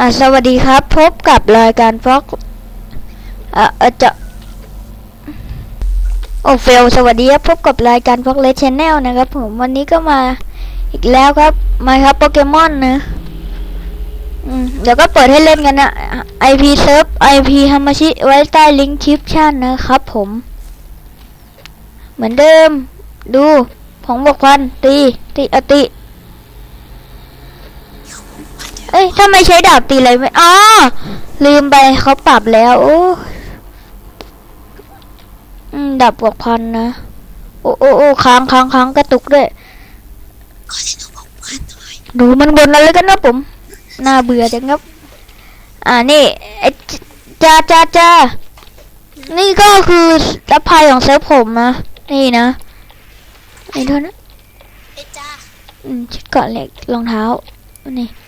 อสวัสดีครับ พบกับรายการฟ็อกอ่าเจะโอเฟลสวัสดีครับ พบกับรายการฟ็อกเลชแนลนะครับผมวันนี้ก็มาอีกแล้วครับมาครับโปเกมอนนะอเดี๋ยวก็เปิดให้เล่นกันนะ IP เซิร์ฟ IP ฮามาชิไว้ใต้ลิงก์คลิปชั่นนะครับผม เหมือนเดิม ดูผงบกควันตีตีอติ เอ้ยถ้าไม่ใช้ดาบตีอะไรไม่อ๋อลืมไปเขาปรับแล้ว โอ้อืมดาบบวกพันนะ โอ้โอ้โอ้ค้างค้างค้างกระตุกด้วยดูมันบนอะไรกันนะผม น่าเบื่อจังครับ อ่านี่ไอ้จจ้าจ้าจ้านี่ก็คือรับภัยของเซิร์ฟผมนะ นี่นะนี่เท่านั้นเอ้ยจ้าอืมชุดเกาะเหล็กรองเท้า นี่จะสู้เหรอ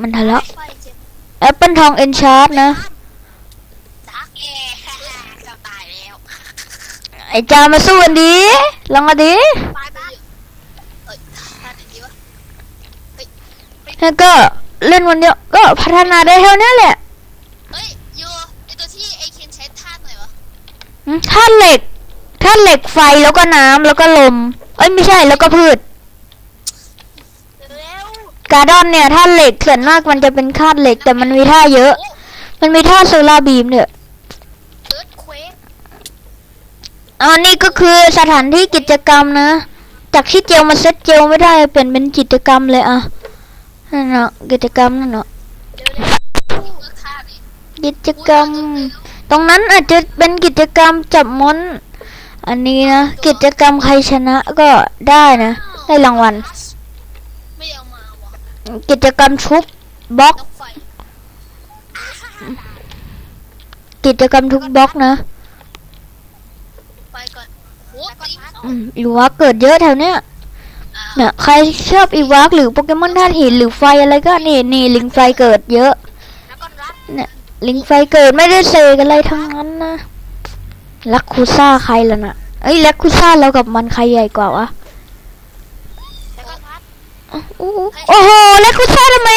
มันทะเลาะไฟเจ็บแอปเปิลทองเอนชาร์ดนะดักแอร์ฮ่าฮ่าจะตายแล้ว ไอจามาสู้กันดี ลองมาดีตายบ้านเอ้ยตายไหนดีวะแล้วก็เล่นวันเดียวก็พัฒนาได้เท่านี้แหละเฮ้ยโยไอตัวที่ไอเคนใช้ท่าหน่อยวะอืมธาตุเหล็กธาตุเหล็กไฟแล้วก็น้ำแล้วก็ลม เอ้ยไม่ใช่แล้วก็พืชเร็ว การ์ดอนเนี่ยธาตุเหล็กส่วนมากมันจะเป็นธาตุเหล็กแต่มันมีท่าเยอะ มันมีท่าโซลาร์บีมเนี่ยอันนี้ก็คือสถานที่กิจกรรมนะ จากที่เจลมาเซตเจลไม่ได้เปลี่ยนเป็นกิจกรรมเลยอะนั่นเนาะกิจกรรมนั่นเนาะกิจกรรม ตรงนั้นอาจจะเป็นกิจกรรมจับมอนอันนี้นะ กิจกรรมใครชนะก็ได้นะ ได้รางวัล ไม่เอามาวะ กิจกรรมชุบบล็อกนกไฟกิจกรรมทุกบล็อกนะไปก่อนโหตีเข้าอืมอีวากเกิดเยอะแถวเนี้ยอ่าเนี่ยใครชอบอีวากหรือโปเกมอนธาตุหินหรือไฟอะไรก็นี่นี่ลิงไฟเกิดเยอะแล้วก็รัดลิงไฟเกิดไม่ได้เสกอะไรทั้งนั้นนะลักคูซ่าใครล่ะน่ะเอ้ยลักคูซ่าเรากับมันใครใหญ่กว่าวะแล้วก็รัดอู้หู โอ้โหลักคูซ่าทำไม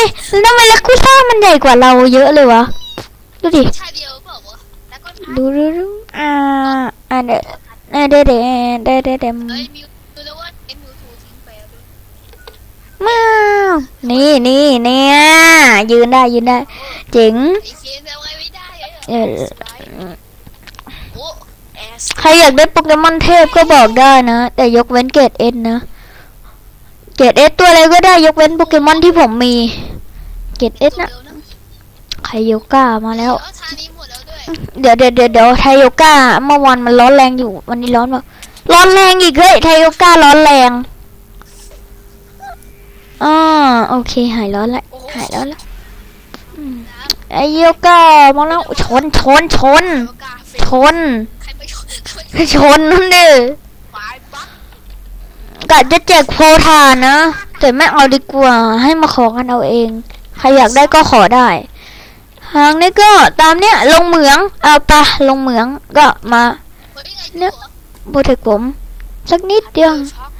ทำไมลักคูซ่ามันใหญ่กว่าเราเยอะเลยวะ ดูดิชายเดียวเปล่าวะแล้วก็รัดดูดูดูอ่าอ่าเดเดเดเดเดเดเดเฮ้ยมิวดูแล้วว่าเอ็มมิวทูทิ้งไปแล้วด้วยมานี่นี่เนี่ยยืนได้ยืนได้เจ๋งไอเคนทำไงไม่ได้เออโอ้แอสใครอยากได้โปเกมอนเทพก็บอกได้นะ แต่ยกเว้นเกรดเอ็นนะ เกรดเอสตัวอะไรก็ได้ยกเว้นโปเกมอนที่ผมมี เกรดเอสนะไคโยก้ามาแล้วเออทานี้หมดแล้วด้วยเดี๋ยวเดี๋ยวเดี๋ยวเดี๋ยวไทโยก้าเมื่อวานมันร้อนแรงอยู่ วันนี้ร้อนแบบร้อนแรงอีกเฮ้ยไทโยก้าร้อนแรงอ่าโอเค หายร้อนละหายร้อนละอืมไทโยก้ามาแล้วชนชนชนโอกาสเฟชนใครไปชนใครชนนั่นดิไปปั๊บ กะจะแจกโพธานะ แต่ไม่เอาดีกว่า ให้มาขอกันเอาเอง ใครอยากได้ก็ขอได้ทางนี้ก็ตามเนี้ยลงเหมือง เอาปะลงเหมืองก็มาเฮ้ยไงเนี่ยตัวโบเทคผม สักนิดเดียวช็อก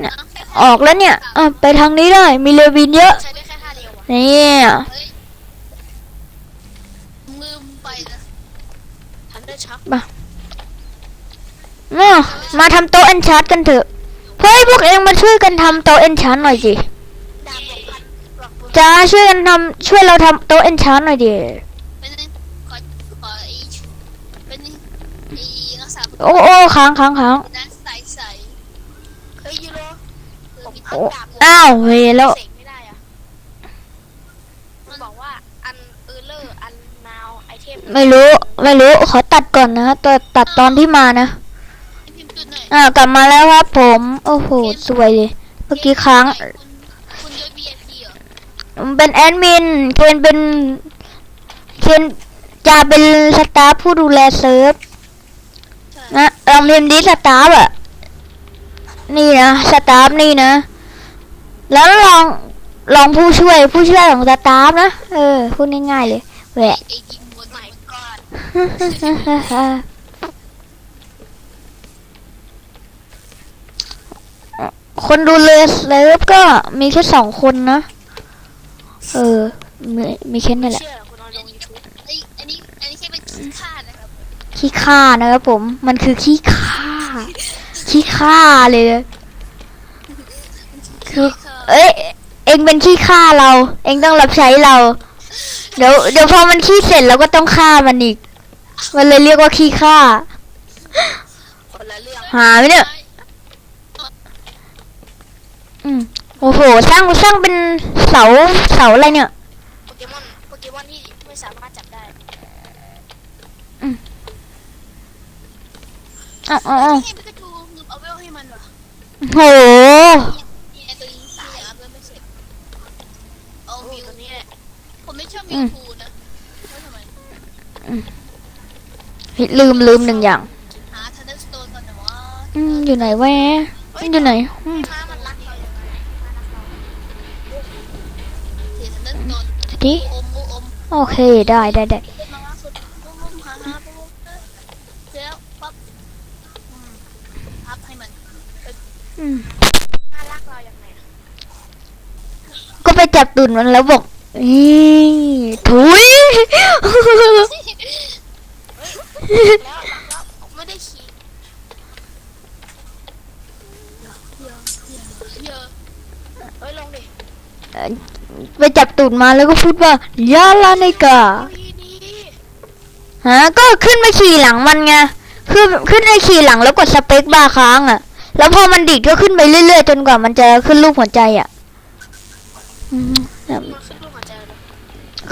เนี่ยออกแล้วเนี่ยอะไปทางนี้ได้ มีเลวินเยอะใช้ได้แค่ท่าเดียววะเนี่ยเฮ้ยลืมไปนะทันเดอร์ช็อกมา มาทำโต๊ะเอนชาร์ตกันเถอะเฮ้ยพวกเองมาช่วยกันทำโต๊ะเอนชาร์ตหน่อยสิดาบบอกพันบอกปุ๊บจ้าช่วยกันทำช่วยเราทำโต๊ะเอนชาร์ตหน่อยดิเป็นนึงขอขอไอ้เป็นนึงไอ้รักษาโอ้โอ้ค้างค้างค้างนั้นใสใสเฮ้ยยูโรเออมีโอ้ดาบอ้าวเวแล้วเสกไม่ได้อะมันบอกว่าอันเออเลอร์อันนาวไอเทมไม่รู้ ไม่รู้ ขอตัดก่อนนะตัดตัดตอนที่มานะพิมพ์จุดหน่ อยอ่ากลับมาแล้วครับผม โอ้โห สวยเลย เมื่อกี้ค้างคุณคุณด้วย VIP เหรอเป็นแอดมิน เคนเป็น เคนจะเป็นสตาฟผู้ดูแลเซิร์ฟนะลองพิมพ์ดิสตาฟอะนี่นะ สตาฟนี่นะ แล้วลอง ลองผู้ช่วย ผู้ช่วยของสตาฟนะ เออ พูดง่ายๆเลยแหวะ ไอ้ยิงบนใหม่ก่อน คนดูแลเซิร์ฟก็มีแค่สองคนนะ เออ มีมีแค่นั้นแหละ เชื่อเหรอคุณเอาลงยูทูบไอ้อันนี้อันนี้แค่เป็นขี้ข้านะครับขี้ข้านะครับผม มันคือขี้ข้าขี้ข้าเลยนะคือ เอ้ย เองเป็นขี้ข้าเรา เองต้องรับใช้เรา เดี๋ยวเดี๋ยวพอมันขี้เสร็จเราก็ต้องฆ่ามันอีก มันเลยเรียกว่าขี้ข้าคนละเรื่องหาไหมเนี่ยอื มโอ้โห สร้างสร้างเป็นเสาเสาอะไรเนี่ย โปเกมอน โปเกมอนที่ไม่สามารถจับได้อ๋ออ๋ออ๋อให้พิกาจูลืมเอาเวลให้มันวะโหนี่ไอ้ตัวนี้ตายอัพเวลไม่เสร็จเอาโอ้มิวตัวนี้แหละผมไม่ชอบมิวทูนะว่าทำไมเฮ้ยลืมลืมหนึ่งอย่าง หาทันเดอร์สโตนก่อนนะวะอืมอยู่ไหนวะมันอยู่ไหนอืมม้า ดิโอเคได้ได้ได้ก็ไปจับตุ่นมันแล้วบอกนี่ถุย ไปจับตุ่นมาแล้วก็พูดว่ายาลาเนกาดีดีฮะก็ขึ้นไปขี่หลังมันไงขึ้นขึ้นไปขี่หลังแล้วกดสเปคบาร์ค้างอะ แล้วพอมันดิดก็ขึ้นไปเรื่อยๆ จนกว่ามันจะขึ้นรูปหัวใจอะอืมแบบมันขึ้นรูปหัวใจเลย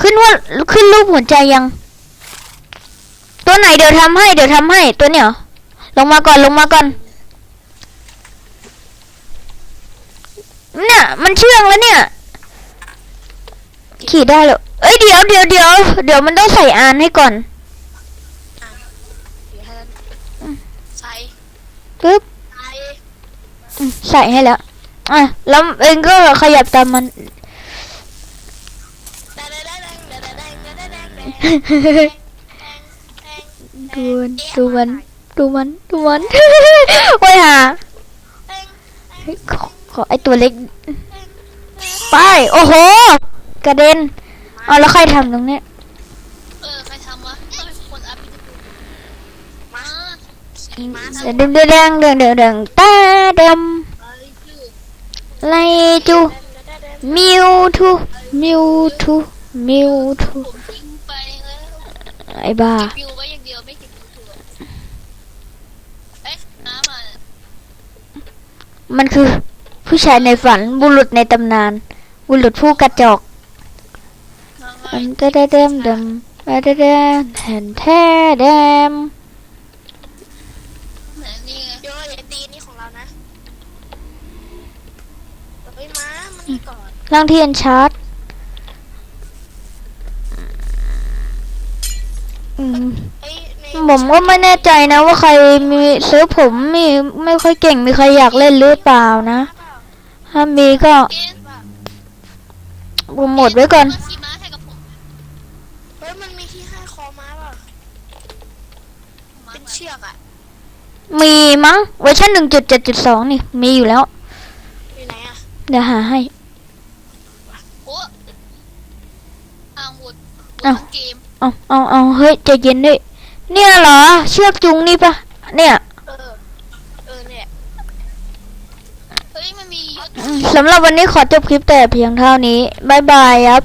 ขึ้นว่าขึ้นรูปหัวใจยัง ตัวไหนเดี๋ยวทำให้เดี๋ยวทำให้ตัวเนี้ยเหรอลงมาก่อนลงมาก่อนเนี่ยมันเชื่องแล้วเนี่ย ขี่ได้เหรอเอ้ยเดี๋ยวเดี๋ยวเดี๋ยวเดี๋ยวมันต้องใส่อานให้ก่อนใส่ปึ๊บใส่ให้แล้วอะแล้วเองก็ขยับตามมันดูมันดูมันดูมันดูมันโอ้ยฮะขอไอตัวเล็ก ไป โอ้โห กระเด็นเอาแล้วใครทำตรงเนี้ยเออใครทำวะต้องเป็นคนอัพพิกาจูมาขี่ม้าทำเดินเดินเดินเดินเดินเดินตาดเอ้ยชื่อำไลจูมิวทูมิวทูมิวทูผมทิ้งไปแล้วไอ้บ้าเก็บวิวไว้อย่างเดียวไม่เก็บวิวถูกเอ๊ะน้ำมามันคือผู้ชายในฝันบุรุษในตำนาน บุรุษผู้กระจอกน้ำไง อันเดเดมเดมเดเดมแทนแท้เดมไหนนี่ไงโยอย่าตีนี่ของเรานะเฮ้ยม้ามันนี่ก่อนร่างที่อันชาร์จอืมเฮ้ยในผมก็ไม่แน่ใจนะว่าใครมีซื้อผมมีไม่ค่อยเก่งมีใครอยากเล่นหรือเปล่านะ ถ้ามีก็เกณฑ์โปรโมทไว้ก่อน ขี่ม้าให้กับผม เฮ้ยมันมีที่ให้คอม้าป่ะ ม้า เป็นมาเชือกอะมีมั้งเวอร์ชันหนึ่งจุดเจ็ดจุดสองนี่ มีอยู่แล้ว อยู่ไหนอะเดี๋ยวหาให้ โอ้อ่างหมดหมดอ้าวทั้งเกม เอาเอาเอาเฮ้ยใจเย็นดิเนี่ยเหรอ เชือกจุงนี่ปะเนี่ยเออ เออเนี่ย เฮ้ย มันมียศอืมสำหรับวันนี้ขอจบคลิปแต่เพียงเท่านี้บายบายครับ